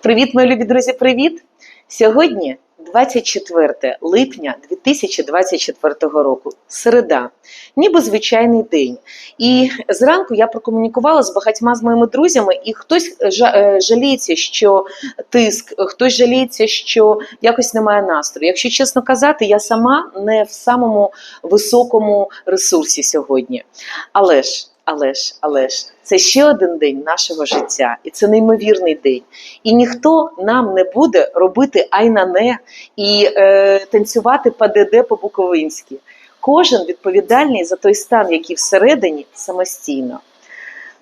Привіт, мої любі друзі, привіт! Сьогодні 24 липня 2024 року, середа, ніби звичайний день. І зранку я прокомунікувала з багатьма з моїми друзями, і хтось е, жаліється, що тиск, хтось жаліється, що якось немає настрою. Якщо чесно казати, я сама не в самому високому ресурсі сьогодні. Але ж, але ж, але ж, це ще один день нашого життя, і це неймовірний день. І ніхто нам не буде робити айнане і е, танцювати ПДД по-буковинськи. Кожен відповідальний за той стан, який всередині, самостійно.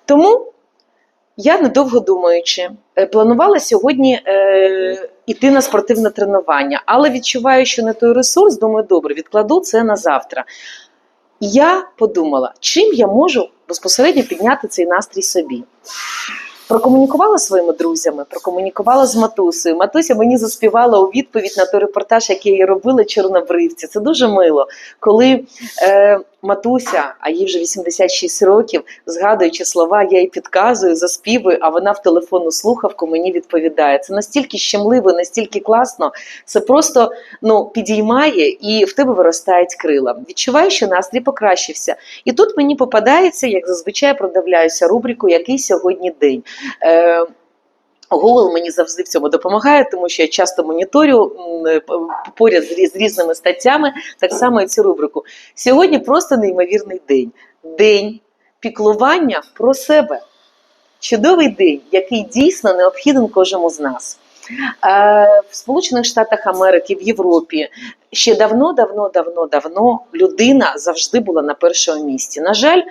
Тому я, недовго думаючи, е, планувала сьогодні е, іти на спортивне тренування, але відчуваю, що не той ресурс, думаю, добре, відкладу це на завтра. Я подумала, чим я можу безпосередньо підняти цей настрій собі. Прокомунікувала своїми друзями, прокомунікувала з матусею. Матуся мені заспівала у відповідь на той репортаж, який я робила чорнобривці. Це дуже мило, коли е, матуся, а їй вже 86 років, згадуючи слова, я їй підказую, заспівую, а вона в телефонну слухавку мені відповідає. Це настільки щемливо, настільки класно. Це просто ну, підіймає і в тебе виростають крила. Відчуваю, що настрій покращився. І тут мені попадається, як зазвичай продавляюся рубрику, який сьогодні день. Е, Google мені завжди в цьому допомагає, тому що я часто моніторю е, поряд з різними статтями, так само і цю рубрику. Сьогодні просто неймовірний день. День піклування про себе. Чудовий день, який дійсно необхіден кожному з нас. Е, В Сполучених Штатах Америки, в Європі ще давно, давно, давно, давно людина завжди була на першому місці. На жаль,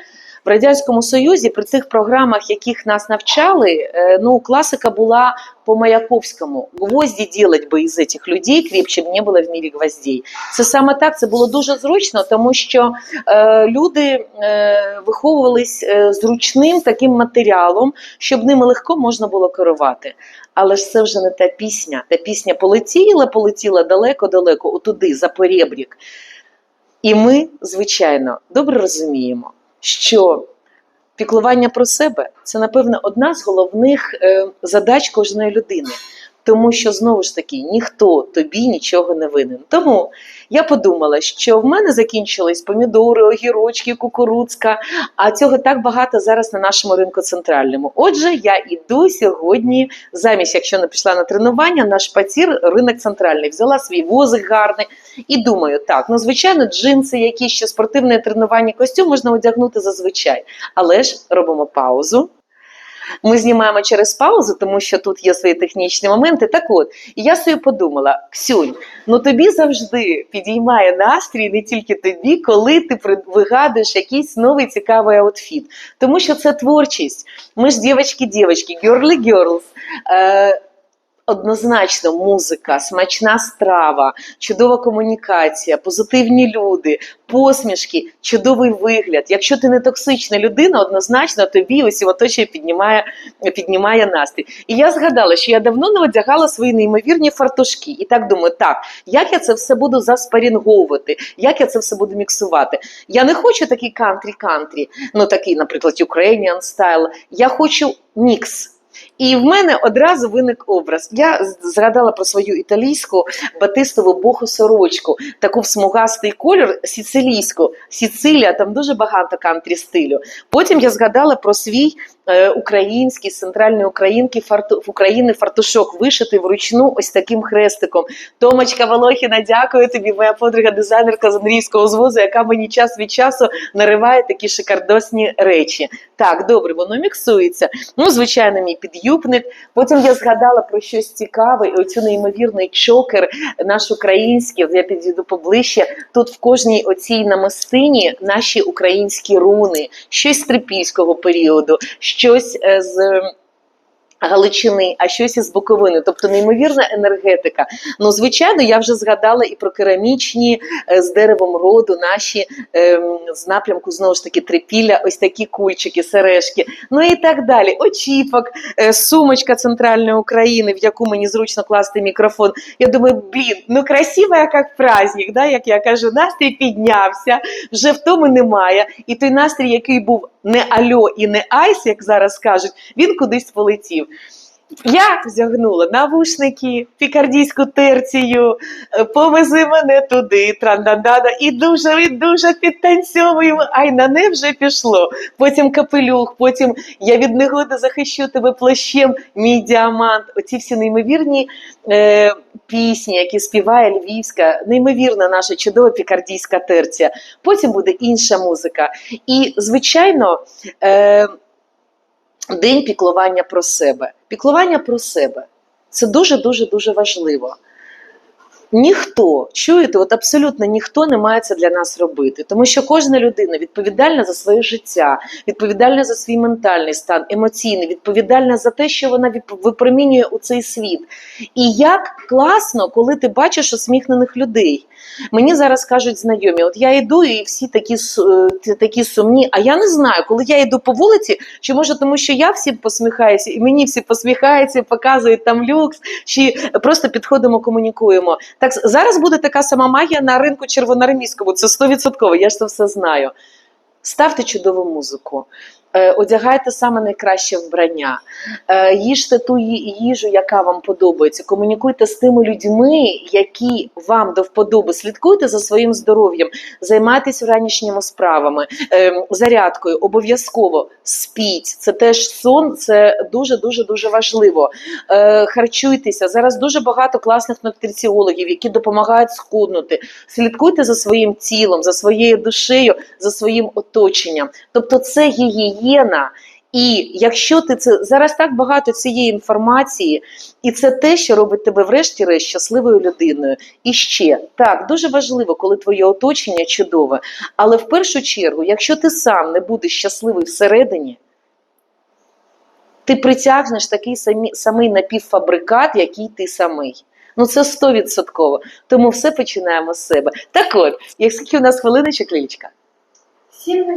в радянському союзі при цих програмах, яких нас навчали, е, ну класика була по Маяковському. Гвозді делать би із цих людей, крепче б не було в мірі гвоздей. Це саме так. Це було дуже зручно, тому що е, люди е, виховувались е, зручним таким матеріалом, щоб ними легко можна було керувати. Але ж це вже не та пісня. Та пісня полетіла, полетіла далеко-далеко, отуди, за порєбрік. І ми, звичайно, добре розуміємо, що піклування про себе це, напевно, одна з головних е, задач кожної людини. Тому що знову ж таки ніхто тобі нічого не винен. Тому я подумала, що в мене закінчились помідори, огірочки, кукурудзка, а цього так багато зараз на нашому ринку центральному. Отже, я іду сьогодні, замість, якщо не пішла на тренування, на шпацір ринок центральний. Взяла свій возик гарний і думаю, так, ну звичайно, джинси, які ще спортивне тренування, костюм можна одягнути зазвичай. Але ж робимо паузу. Ми знімаємо через паузу, тому що тут є свої технічні моменти. Так от, і я собі подумала: Ксюнь, ну тобі завжди підіймає настрій, не тільки тобі, коли ти вигадуєш якийсь новий цікавий аутфіт. Тому що це творчість. Ми ж дівчатки-дівчатки, girly-girls. Е, Однозначно, музика, смачна страва, чудова комунікація, позитивні люди, посмішки, чудовий вигляд. Якщо ти не токсична людина, однозначно тобі ось оточує піднімає, піднімає настрій. І я згадала, що я давно не одягала свої неймовірні фартушки. І так думаю, так, як я це все буду заспарінговувати, як я це все буду міксувати. Я не хочу такий кантрі-кантрі, ну такий, наприклад, Ukrainian style. Я хочу мікс. І в мене одразу виник образ. Я згадала про свою італійську батистову боху сорочку, таку в смугастий кольор сіцилійську. Сіцилія, там дуже багато кантрі стилю. Потім я згадала про свій е, український з центральної українки фарту, України фартушок, вишитий вручну ось таким хрестиком. Томочка Волохіна, дякую тобі, моя подруга дизайнерка з Андрійського звозу, яка мені час від часу нариває такі шикардосні речі. Так, добре, воно міксується. Ну, звичайно, мій підюбник. Потім я згадала про щось цікаве, і оцю неймовірний чокер, наш український, от я підійду поближче. Тут в кожній оцій намистині наші українські руни, щось з трипільського періоду, щось е, з. Галичини, а щось із Буковини, тобто неймовірна енергетика. Ну, звичайно, я вже згадала і про керамічні е, з деревом роду, наші ем, з напрямку знову ж таки трипілля, ось такі кульчики, сережки, ну і так далі. Очіпок, е, сумочка центральної України, в яку мені зручно класти мікрофон. Я думаю, блін, ну красиво, як праздник, да? як я кажу, настрій піднявся, вже втоми немає. І той настрій, який був не альо і не айс, як зараз кажуть, він кудись полетів. Я вдягнула навушники, пікардійську терцію, е, повези мене туди, трандадада, і дуже і дуже підтанцьовуємо. Ай, на не вже пішло. Потім капелюх, потім я від негоди захищу тебе плащем, мій діамант. Оці всі неймовірні е, пісні, які співає львівська, неймовірна наша чудова пікардійська терція. Потім буде інша музика. І, звичайно, е, день піклування про себе. Піклування про себе це дуже дуже дуже важливо. Ніхто, чуєте, от абсолютно ніхто не має це для нас робити, тому що кожна людина відповідальна за своє життя, відповідальна за свій ментальний стан, емоційний, відповідальна за те, що вона вип- випромінює у цей світ. І як класно, коли ти бачиш усміхнених людей. Мені зараз кажуть знайомі, от я йду, і всі такі, е, такі сумні. А я не знаю, коли я йду по вулиці, чи може тому, що я всім посміхаюся, і мені всі посміхаються, показують там люкс, чи просто підходимо, комунікуємо. Так зараз буде така сама магія на ринку червоноармійському. Це 100%, я ж це все знаю. Ставте чудову музику, одягайте саме найкраще вбрання, е, їжте ту їжу, яка вам подобається. Комунікуйте з тими людьми, які вам до вподоби. Слідкуйте за своїм здоров'ям, займайтесь ранішніми справами, е, зарядкою, обов'язково спіть. Це теж сон, це дуже дуже дуже важливо. Е, харчуйтеся. Зараз дуже багато класних нутриціологів, які допомагають схуднути. Слідкуйте за своїм тілом, за своєю душею, за своїм оточенням. Тобто, це гігієна. І якщо ти це зараз так багато цієї інформації, і це те, що робить тебе, врешті-решт, щасливою людиною. І ще так дуже важливо, коли твоє оточення чудове. Але в першу чергу, якщо ти сам не будеш щасливий всередині, ти притягнеш такий самі, самий напівфабрикат, який ти самий. Ну це стовідсотково. Тому все починаємо з себе. Так от, як скільки у нас хвилиночок, Лілічка?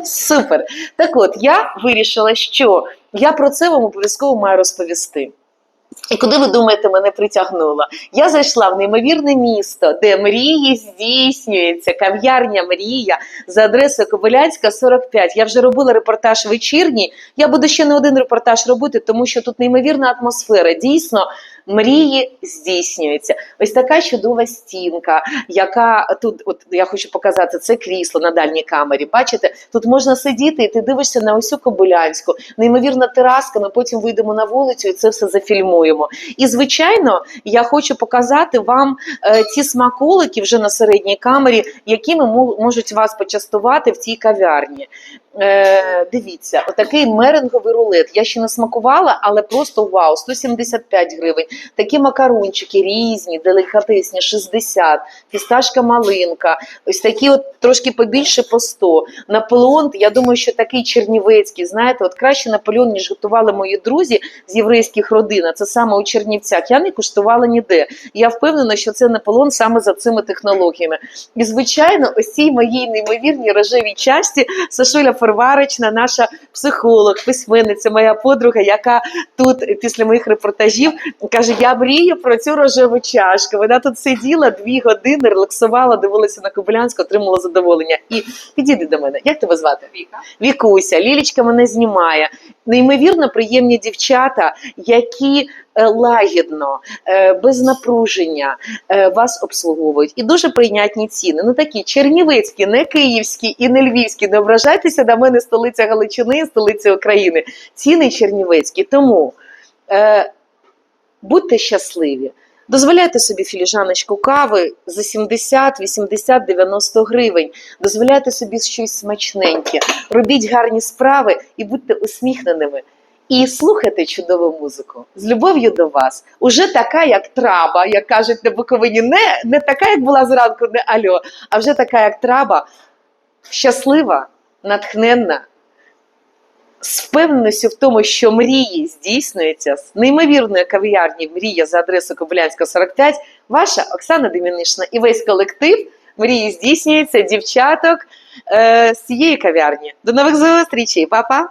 Супер. Так от, я вирішила, що я про це вам обов'язково маю розповісти. І куди ви думаєте, мене притягнуло? Я зайшла в неймовірне місто, де мрії здійснюються, кав'ярня Мрія за адресою Кобилянська, 45. Я вже робила репортаж вечірній. Я буду ще не один репортаж робити, тому що тут неймовірна атмосфера. Дійсно, мрії здійснюються. Ось така чудова стінка, яка тут, от я хочу показати, це крісло на дальній камері. Бачите, тут можна сидіти, і ти дивишся на усю Кобилянську, неймовірна тераска. Ми потім вийдемо на вулицю і це все зафільмуємо. І звичайно, я хочу показати вам е, ті смаколики вже на середній камері, якими мо- можуть вас почастувати в цій кав'ярні. Е, дивіться, отакий меренговий рулет. Я ще не смакувала, але просто вау, 175 гривень. Такі макарончики різні, делікатесні, 60, фісташка малинка, ось такі от трошки побільше по 100. Наполеон, я думаю, що такий чернівецький, знаєте, от краще Наполеон, ніж готували мої друзі з єврейських родин, це саме у Чернівцях. Я не куштувала ніде. Я впевнена, що це Наполеон саме за цими технологіями. І, звичайно, ось цій моїй неймовірній рожевій часті Сашуля Фарварична, наша психолог, письменниця, моя подруга, яка тут після моїх репортажів каже: Я мрію про цю рожеву чашку. Вона тут сиділа дві години, релаксувала, дивилася на Кобилянську, отримала задоволення. І підійди до мене. Як тебе звати? Віка. Вікуся, Лілічка мене знімає. Неймовірно приємні дівчата, які е, лагідно, е, без напруження е, вас обслуговують. І дуже прийнятні ціни. Ну такі чернівецькі, не київські і не львівські. Не ображайтеся на мене столиця Галичини, столиця України. Ціни чернівецькі. Тому е, будьте щасливі. Дозволяйте собі філіжаночку кави за 70, 80, 90 гривень. Дозволяйте собі щось смачненьке. Робіть гарні справи і будьте усміхненими. І слухайте чудову музику з любов'ю до вас. Уже така, як траба, як кажуть на Буковині, не, не така, як була зранку, не альо, а вже така, як траба, щаслива, натхненна, з впевненістю в тому, що мрії здійснюються з неймовірної кав'ярні Мрія за адресою Кобилянська 45. Ваша Оксана Демінишна і весь колектив мрії здійснюється дівчаток е, з цієї кав'ярні. До нових зустрічей, Па-па!